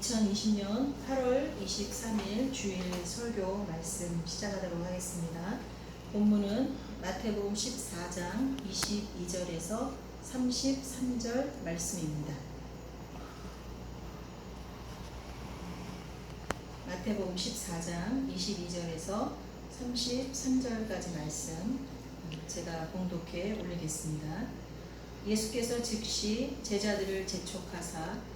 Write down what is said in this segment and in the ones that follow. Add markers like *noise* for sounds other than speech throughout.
2020년 8월 23일 주일 설교 말씀 시작하도록 하겠습니다. 본문은 마태복음 14장 22절에서 33절 말씀입니다. 마태복음 14장 22절에서 33절까지 말씀 제가 봉독해 올리겠습니다. 예수께서 즉시 제자들을 재촉하사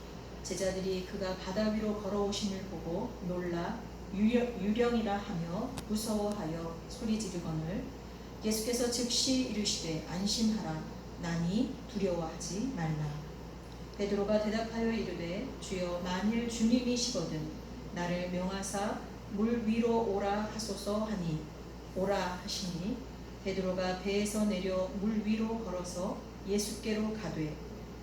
제자들이 그가 바다 위로 걸어오심을 보고 놀라 유령, 유령 이라 하며 무서워하여 소리 지르거늘 예수께서 즉시 이르시되 안심하라. 나니 두려워하지 말라. 베드로가 대답하여 이르되 주여 만일 주님이시거든 나를 명하사 물 위로 오라 하소서 하니 오라 하시니 베드로가 배에서 내려 물 위로 걸어서 예수께로 가되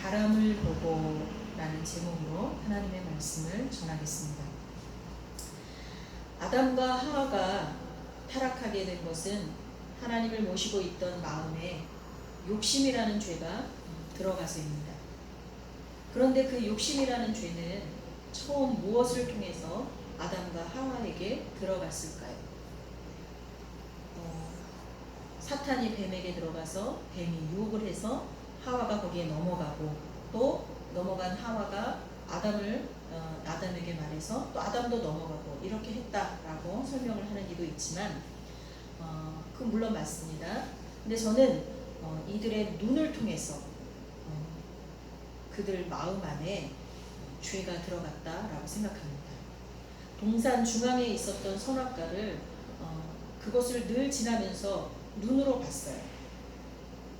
바람을 보고 라는 제목으로 하나님의 말씀을 전하겠습니다. 아담과 하와가 타락하게 된 것은 하나님을 모시고 있던 마음에 욕심이라는 죄가 들어가서입니다. 그런데 그 욕심이라는 죄는 처음 무엇을 통해서 아담과 하와에게 들어갔을까요? 어, 사탄이 뱀에게 들어가서 뱀이 유혹을 해서 하와가 거기에 넘어가고 또 넘어간 하와가 아담을 어, 아담에게 말해서 또 아담도 넘어가고 이렇게 했다라고 설명을 하는 이도 있지만 어, 그 물론 맞습니다. 근데 저는 어, 이들의 눈을 통해서 어, 그들 마음 안에 죄가 들어갔다라고 생각합니다. 동산 중앙에 있었던 선악과를 어, 그것을 늘 지나면서 눈으로 봤어요.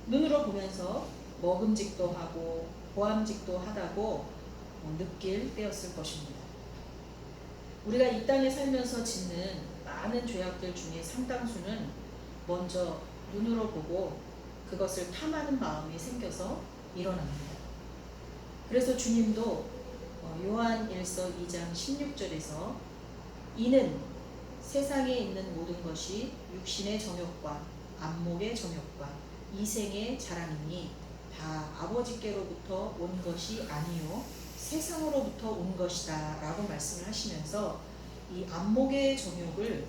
눈으로 보면서 먹음직도 하고 보암직도 하다고 어, 느낄 때였을 것입니다. 우리가 이 땅에 살면서 짓는 많은 죄악들 중에 상당수는 먼저 눈으로 보고 그것을 탐하는 마음이 생겨서 일어납니다. 그래서 주님도 어, 요한 1서 2장 16절에서 이는 세상에 있는 모든 것이 육신의 정욕과 안목의 정욕과 이생의 자랑이니 다 아버지께로부터 온 것이 아니요 세상으로부터 온 것이다 라고 말씀을 하시면서 이 안목의 정욕을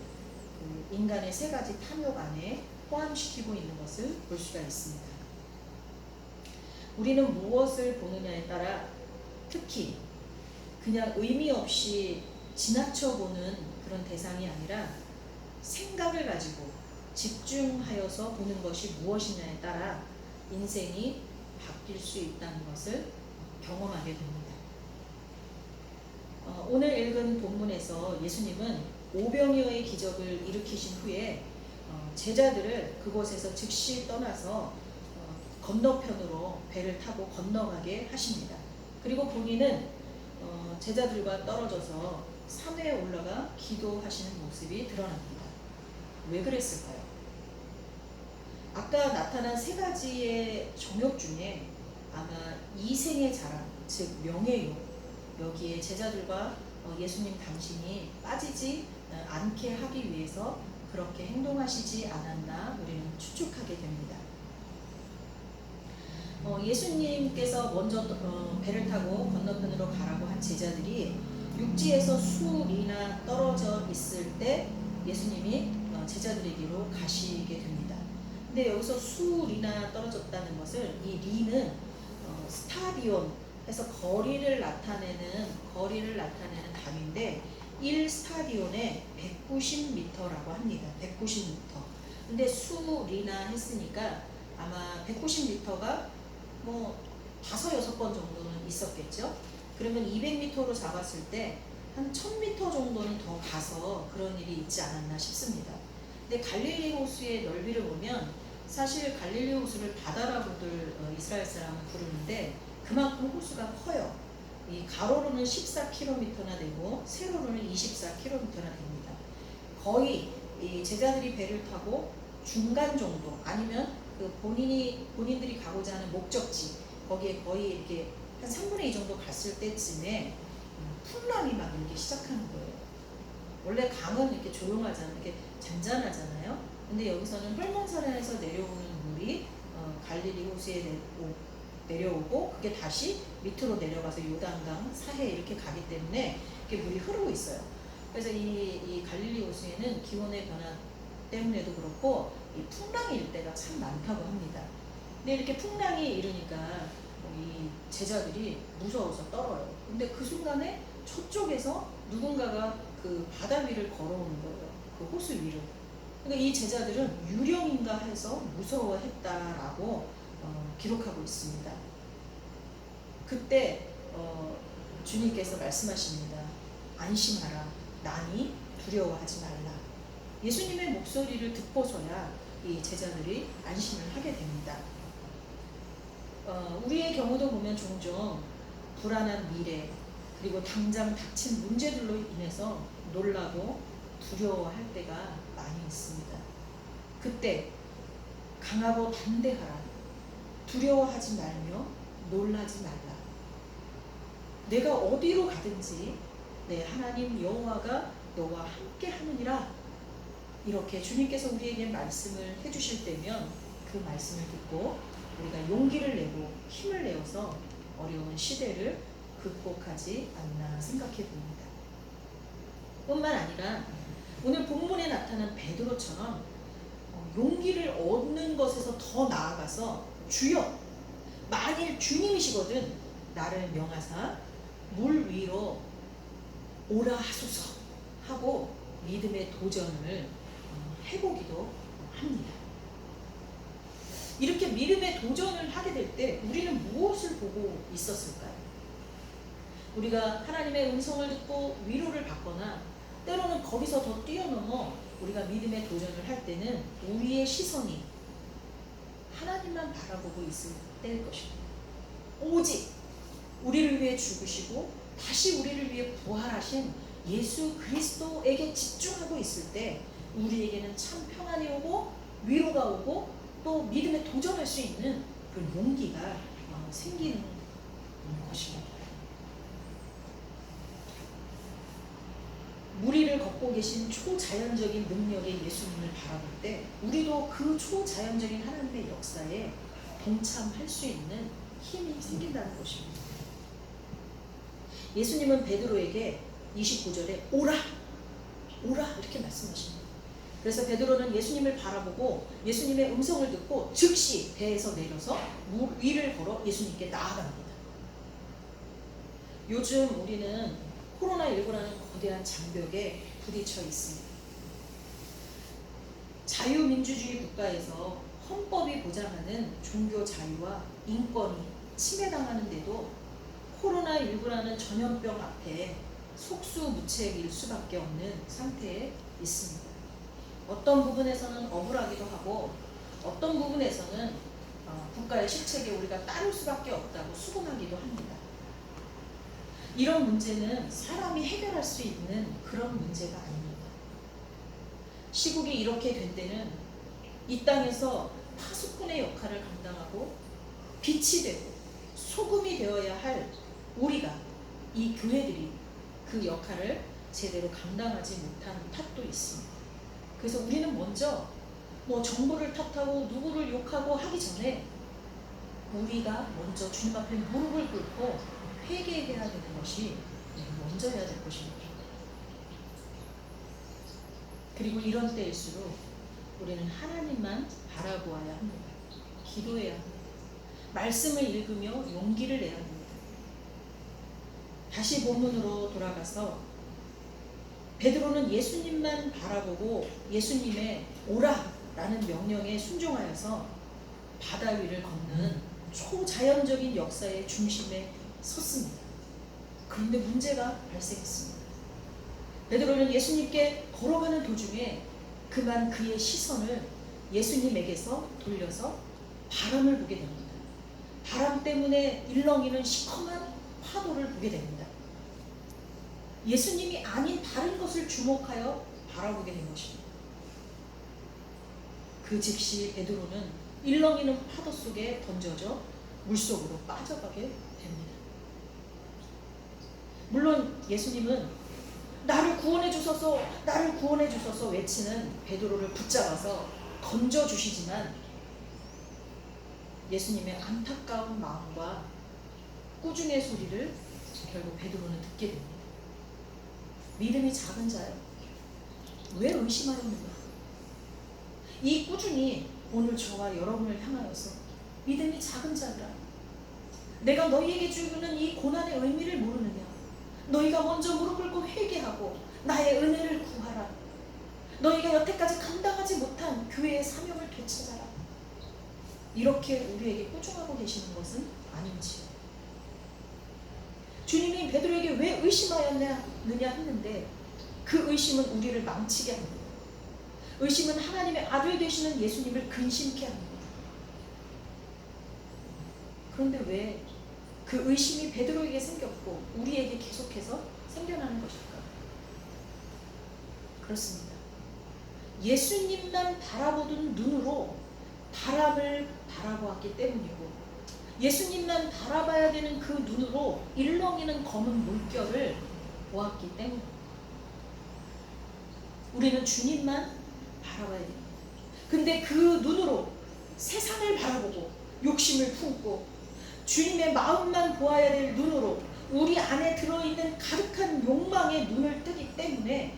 그 인간의 세 가지 탐욕 안에 포함시키고 있는 것을 볼 수가 있습니다. 우리는 무엇을 보느냐에 따라 특히 그냥 의미 없이 지나쳐 보는 그런 대상이 아니라 생각을 가지고 집중하여서 보는 것이 무엇이냐에 따라 인생이 바뀔 수 있다는 것을 경험하게 됩니다. 어, 오늘 읽은 본문에서 예수님은 오병이어의 기적을 일으키신 후에 어, 제자들을 그곳에서 즉시 떠나서 어, 건너편으로 배를 타고 건너가게 하십니다. 그리고 본인은 어, 제자들과 떨어져서 산에 올라가 기도하시는 모습이 드러납니다. 왜 그랬을까요? 아까 나타난 세 가지의 정욕 중에 아마 이생의 자랑, 즉 명예욕 여기에 제자들과 어, 예수님 당신이 빠지지 어, 않게 하기 위해서 그렇게 행동하시지 않았나 우리는 추측하게 됩니다. 어, 예수님께서 먼저 어, 배를 타고 건너편으로 가라고 한 제자들이 육지에서 수리나 떨어져 있을 때 예수님이 어, 제자들에게로 가시게 됩니다. 근데 여기서 수 리나 떨어졌다는 것을 이 리는 어, 스타디온 해서 거리를 나타내는 거리를 나타내는 단위인데 1 스타디온에 190m라고 합니다. 190m. 근데 수 리나 했으니까 아마 190m가 뭐 다섯 여섯 번 정도는 있었겠죠. 그러면 200m로 잡았을 때 한 1000m 정도는 더 가서 그런 일이 있지 않았나 싶습니다. 근데 갈릴리 호수의 넓이를 보면 사실 갈릴리 호수를 바다라고들 어, 이스라엘 사람은 부르는데 그만큼 호수가 커요. 이 가로로는 14km나 되고 세로로는 24km나 됩니다. 거의 이 제자들이 배를 타고 중간 정도 아니면 그 본인이 본인들이 가고자 하는 목적지 거기에 거의 이렇게 한 3분의 2 정도 갔을 때쯤에 음, 풍랑이 막 일기 시작하는 거예요. 원래 강은 이렇게 조용하잖아요. 이렇게 잔잔하잖아요. 근데 여기서는 헐몬사련에서 내려오는 물이 어, 갈릴리 호수에 내, 오, 내려오고 그게 다시 밑으로 내려가서 요단강, 사해 이렇게 가기 때문에 이렇게 물이 흐르고 있어요. 그래서 이, 이 갈릴리 호수에는 기온의 변화 때문에도 그렇고 이 풍랑이 일 때가 참 많다고 합니다. 근데 이렇게 풍랑이 일으니까 이 제자들이 무서워서 떨어요. 근데 그 순간에 저쪽에서 누군가가 그 바다 위를 걸어오는 거예요. 그 호수 위를. 그러니까 이 제자들은 유령인가 해서 무서워했다라고 어, 기록하고 있습니다. 그때 어, 주님께서 말씀하십니다. 안심하라. 나니 두려워하지 말라. 예수님의 목소리를 듣고서야 이 제자들이 안심을 하게 됩니다. 어, 우리의 경우도 보면 종종 불안한 미래 그리고 당장 닥친 문제들로 인해서 놀라고 두려워할 때가 많이 있습니다. 그때 강하고 담대하라. 두려워하지 말며 놀라지 말라. 내가 어디로 가든지 내 하나님 여호와가 너와 함께 하느니라. 이렇게 주님께서 우리에게 말씀을 해주실 때면 그 말씀을 듣고 우리가 용기를 내고 힘을 내어서 어려운 시대를 극복하지 않나 생각해 봅니다. 뿐만 아니라 오늘 본문에 나타난 베드로처럼 어, 용기를 얻는 것에서 더 나아가서 주여 만일 주님이시거든 나를 명하사 물 위로 오라 하소서 하고 믿음의 도전을 어, 해보기도 합니다. 이렇게 믿음의 도전을 하게 될 때 우리는 무엇을 보고 있었을까요? 우리가 하나님의 음성을 듣고 위로를 받거나 때로는 거기서 더 뛰어넘어 우리가 믿음의 도전을 할 때는 우리의 시선이 하나님만 바라보고 있을 때일 것입니다. 오직 우리를 위해 죽으시고 다시 우리를 위해 부활하신 예수 그리스도에게 집중하고 있을 때 우리에게는 참 평안이 오고 위로가 오고 또 믿음에 도전할 수 있는 그런 용기가 어, 생기는 것입니다. 무리를 걷고 계신 초자연적인 능력의 예수님을 바라볼 때 우리도 그 초자연적인 하나님의 역사에 동참할 수 있는 힘이 생긴다는 것입니다. 예수님은 베드로에게 29절에 오라 오라 이렇게 말씀하십니다. 그래서 베드로는 예수님을 바라보고 예수님의 음성을 듣고 즉시 배에서 내려서 물 위를 걸어 예수님께 나아갑니다. 요즘 우리는 코로나19라는 거대한 장벽에 부딪혀 있습니다. 자유민주주의 국가에서 헌법이 보장하는 종교 자유와 인권이 침해당하는데도 코로나19라는 전염병 앞에 속수무책일 수밖에 없는 상태에 있습니다. 어떤 부분에서는 억울하기도 하고 어떤 부분에서는 어, 국가의 실책에 우리가 따를 수밖에 없다고 수긍하기도 합니다. 이런 문제는 사람이 해결할 수 있는 그런 문제가 아닙니다. 시국이 이렇게 된 때는 이 땅에서 파수꾼의 역할을 감당하고 빛이 되고 소금이 되어야 할 우리가 이 교회들이 그 역할을 제대로 감당하지 못한 탓도 있습니다. 그래서 우리는 먼저 뭐 정부를 탓하고 누구를 욕하고 하기 전에 우리가 먼저 주님 앞에 무릎을 꿇고 회개해야 되는 것이 먼저 해야 될 것입니다. 그리고 이런 때일수록 우리는 하나님만 바라보아야 합니다. 기도해야 합니다. 말씀을 읽으며 용기를 내야 합니다. 다시 본문으로 돌아가서 베드로는 예수님만 바라보고 예수님의 오라 라는 명령에 순종하여서 바다 위를 걷는 초자연적인 역사의 중심에 섰습니다. 그런데 문제가 발생했습니다. 베드로는 예수님께 걸어가는 도중에 그만 그의 시선을 예수님에게서 돌려서 바람을 보게 됩니다. 바람 때문에 일렁이는 시커먼 파도를 보게 됩니다. 예수님이 아닌 다른 것을 주목하여 바라보게 된 것입니다. 그 즉시 베드로는 일렁이는 파도 속에 던져져 물속으로 빠져가게. 물론 예수님은 나를 구원해 주소서, 나를 구원해 주소서 외치는 베드로를 붙잡아서 던져 주시지만 예수님의 안타까운 마음과 꾸중의 소리를 결국 베드로는 듣게 됩니다. 믿음이 작은 자요. 왜 의심하려는가? 이 꾸준히 오늘 저와 여러분을 향하여서 믿음이 작은 자라. 내가 너희에게 주는 이 고난의 의미를 모르느냐? 너희가 먼저 무릎 꿇고 회개하고 나의 은혜를 구하라. 너희가 여태까지 감당하지 못한 교회의 사명을 되찾아라. 이렇게 우리에게 꾸중하고 계시는 것은 아닌지요. 주님이 베드로에게 왜 의심하였느냐 했는데 그 의심은 우리를 망치게 합니다. 의심은 하나님의 아들 되시는 예수님을 근심케 합니다. 그런데 왜 그 의심이 베드로에게 생겼고 우리에게 계속해서 생겨나는 것일까? 그렇습니다. 예수님만 바라보던 눈으로 바람을 바라보았기 때문이고 예수님만 바라봐야 되는 그 눈으로 일렁이는 검은 물결을 보았기 때문입니다. 우리는 주님만 바라봐야 됩니다. 근데 그 눈으로 세상을 바라보고 욕심을 품고 주님의 마음만 보아야 될 눈으로 우리 안에 들어있는 가득한 욕망의 눈을 뜨기 때문에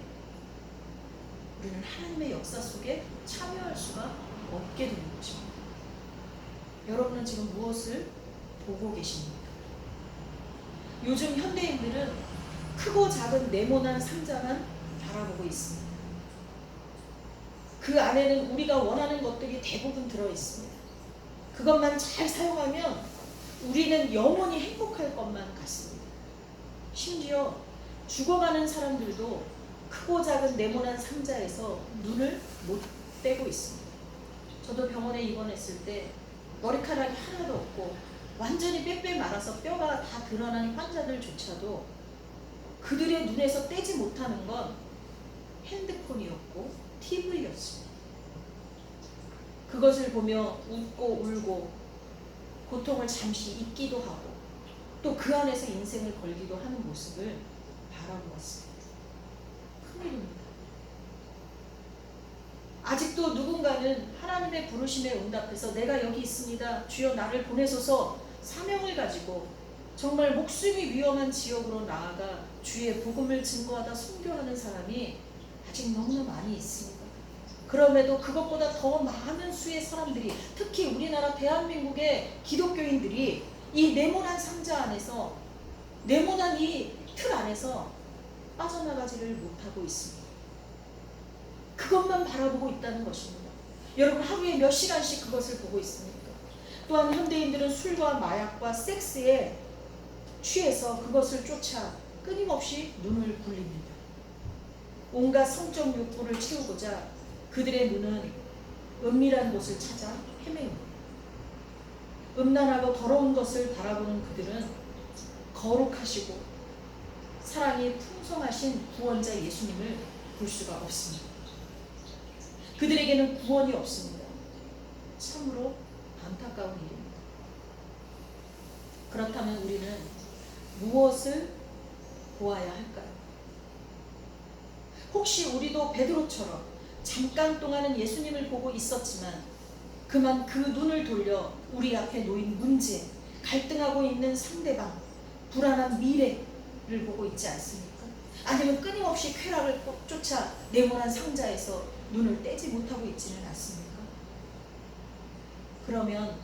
우리는 하나님의 역사 속에 참여할 수가 없게 되는 것입니다. 여러분은 지금 무엇을 보고 계십니까? 요즘 현대인들은 크고 작은 네모난 상자만 바라보고 있습니다. 그 안에는 우리가 원하는 것들이 대부분 들어 있습니다. 그것만 잘 사용하면 우리는 영원히 행복할 것만 같습니다. 심지어 죽어가는 사람들도 크고 작은 네모난 상자에서 눈을 못 떼고 있습니다. 저도 병원에 입원했을 때 머리카락이 하나도 없고 완전히 빽빽 말아서 뼈가 다 드러나는 환자들조차도 그들의 눈에서 떼지 못하는 건 핸드폰이었고 TV였습니다. 그것을 보며 웃고 울고 고통을 잠시 잊기도 하고 또 그 안에서 인생을 걸기도 하는 모습을 바라보았습니다. 큰일입니다. 아직도 누군가는 하나님의 부르심에 응답해서 내가 여기 있습니다. 주여 나를 보내소서 사명을 가지고 정말 목숨이 위험한 지역으로 나아가 주의 복음을 증거하다 순교하는 사람이 아직 너무나 많이 있습니다. 그럼에도 그것보다 더 많은 수의 사람들이 특히 우리나라 대한민국의 기독교인들이 이 네모난 상자 안에서 네모난 이 틀 안에서 빠져나가지를 못하고 있습니다. 그것만 바라보고 있다는 것입니다. 여러분 하루에 몇 시간씩 그것을 보고 있습니까? 또한 현대인들은 술과 마약과 섹스에 취해서 그것을 쫓아 끊임없이 눈을 굴립니다. 온갖 성적 욕구를 채우고자 그들의 눈은 은밀한 곳을 찾아 헤매입니다. 음란하고 더러운 것을 바라보는 그들은 거룩하시고 사랑이 풍성하신 구원자 예수님을 볼 수가 없습니다. 그들에게는 구원이 없습니다. 참으로 안타까운 일입니다. 그렇다면 우리는 무엇을 보아야 할까요? 혹시 우리도 베드로처럼 잠깐 동안은 예수님을 보고 있었지만 그만 그 눈을 돌려 우리 앞에 놓인 문제, 갈등하고 있는 상대방, 불안한 미래를 보고 있지 않습니까? 아니면 끊임없이 쾌락을 쫓아 네모난 상자에서 눈을 떼지 못하고 있지는 않습니까? 그러면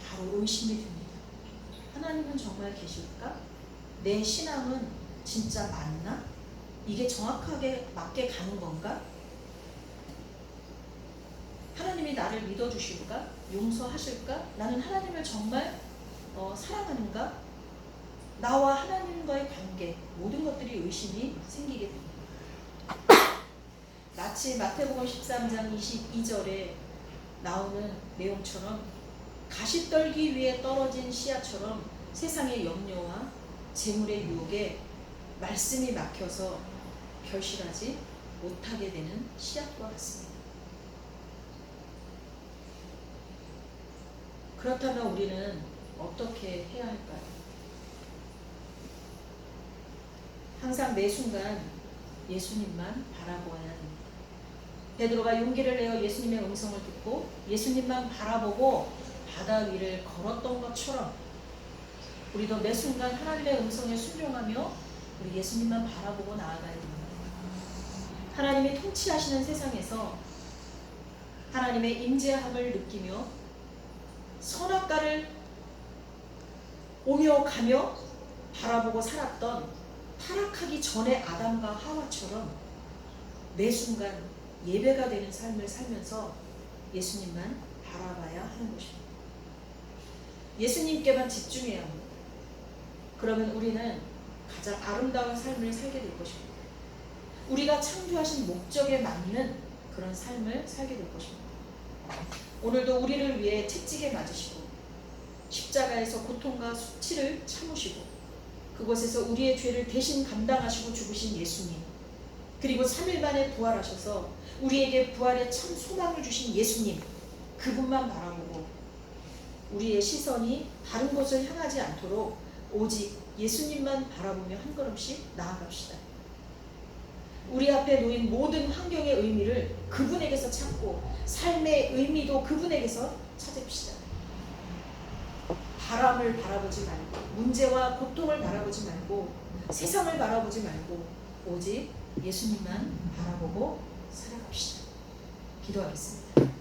바로 의심이 듭니다. 하나님은 정말 계실까? 내 신앙은 진짜 맞나? 이게 정확하게 맞게 가는 건가? 하나님이 나를 믿어주실까? 용서하실까? 나는 하나님을 정말 어, 사랑하는가? 나와 하나님과의 관계 모든 것들이 의심이 생기게 됩니다. *coughs* 마치 마태복음 13장 22절에 나오는 내용처럼 가시 떨기 위에 떨어진 씨앗처럼 세상의 염려와 재물의 유혹에 말씀이 막혀서 결실하지 못하게 되는 씨앗과 같습니다. 그렇다면 우리는 어떻게 해야 할까요? 항상 매 순간 예수님만 바라보아야 됩니다. 베드로가 용기를 내어 예수님의 음성을 듣고 예수님만 바라보고 바다 위를 걸었던 것처럼 우리도 매 순간 하나님의 음성에 순종하며 우리 예수님만 바라보고 나아가야 됩니다. 하나님이 통치하시는 세상에서 하나님의 임재함을 느끼며 선악과를 오며 가며 바라보고 살았던 타락하기 전에 아담과 하와처럼 매 순간 예배가 되는 삶을 살면서 예수님만 바라봐야 하는 것입니다. 예수님께만 집중해야 합니다. 그러면 우리는 가장 아름다운 삶을 살게 될 것입니다. 우리가 창조하신 목적에 맞는 그런 삶을 살게 될 것입니다. 오늘도 우리를 위해 채찍에 맞으시고 십자가에서 고통과 수치를 참으시고 그곳에서 우리의 죄를 대신 감당하시고 죽으신 예수님 그리고 3일 만에 부활하셔서 우리에게 부활의 참 소망을 주신 예수님 그분만 바라보고 우리의 시선이 다른 곳을 향하지 않도록 오직 예수님만 바라보며 한 걸음씩 나아갑시다. 우리 앞에 놓인 모든 환경의 의미를 그분에게서 찾고 삶의 의미도 그분에게서 찾읍시다. 바람을 바라보지 말고 문제와 고통을 바라보지 말고 세상을 바라보지 말고 오직 예수님만 바라보고 살아갑시다. 기도하겠습니다.